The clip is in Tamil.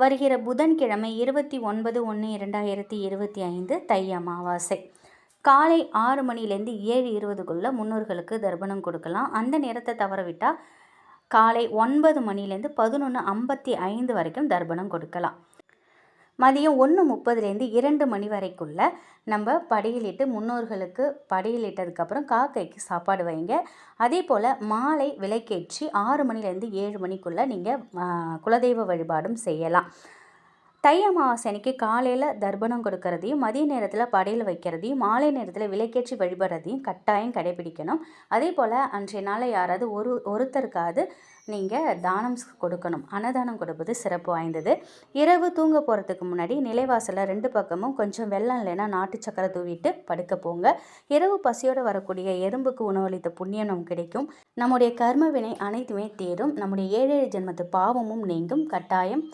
வருகிற புதன்கிழமை இருபத்தி ஒன்பது ஒன்று இரண்டாயிரத்தி இருபத்தி ஐந்து தை அமாவாசை. காலை ஆறு மணிலேருந்து ஏழு இருபதுக்குள்ளே முன்னோர்களுக்கு தர்ப்பணம் கொடுக்கலாம். அந்த நேரத்தை தவறவிட்டால் காலை ஒன்பது மணிலேருந்து பதினொன்று ஐம்பத்தி ஐந்து வரைக்கும் தர்ப்பணம் கொடுக்கலாம். மதியம் ஒன்று முப்பதுலேருந்து இரண்டு மணி வரைக்குள்ள நம்ம படையிலிட்டு முன்னோர்களுக்கு படையிலிட்டதுக்கப்புறம் காக்கைக்கு சாப்பாடு வைங்க. அதே போல் மாலை விலைக்கேற்றி ஆறு மணிலேருந்து ஏழு மணிக்குள்ளே நீங்கள் குலதெய்வ வழிபாடும் செய்யலாம். தை அமாவாசைக்கு அன்னைக்கு காலையில் தர்ப்பணம் கொடுக்கறதையும் மதிய நேரத்தில் படையல் வைக்கிறதையும் மாலை நேரத்தில் விலைக்கேற்றி வழிபடுறதையும் கட்டாயம் கடைபிடிக்கணும். அதே போல் அன்றைய நாளில் யாராவது ஒரு ஒருத்தருக்காவது நீங்கள் தானம் கொடுக்கணும். அன்னதானம் கொடுப்பது சிறப்பு வாய்ந்தது. இரவு தூங்க போகிறதுக்கு முன்னாடி நிலைவாசலில் ரெண்டு பக்கமும் கொஞ்சம் வெள்ளம் இல்லைன்னா நாட்டு சக்கரை தூவிட்டு படுக்க போங்க. இரவு பசியோடு வரக்கூடிய எறும்புக்கு உணவளித்த புண்ணியம் நமக்கு கிடைக்கும். நம்முடைய கர்ம வினை அனைத்துமே தேரும். நம்முடைய ஏழேழு ஜென்மத்து பாவமும் நீங்கும். கட்டாயம்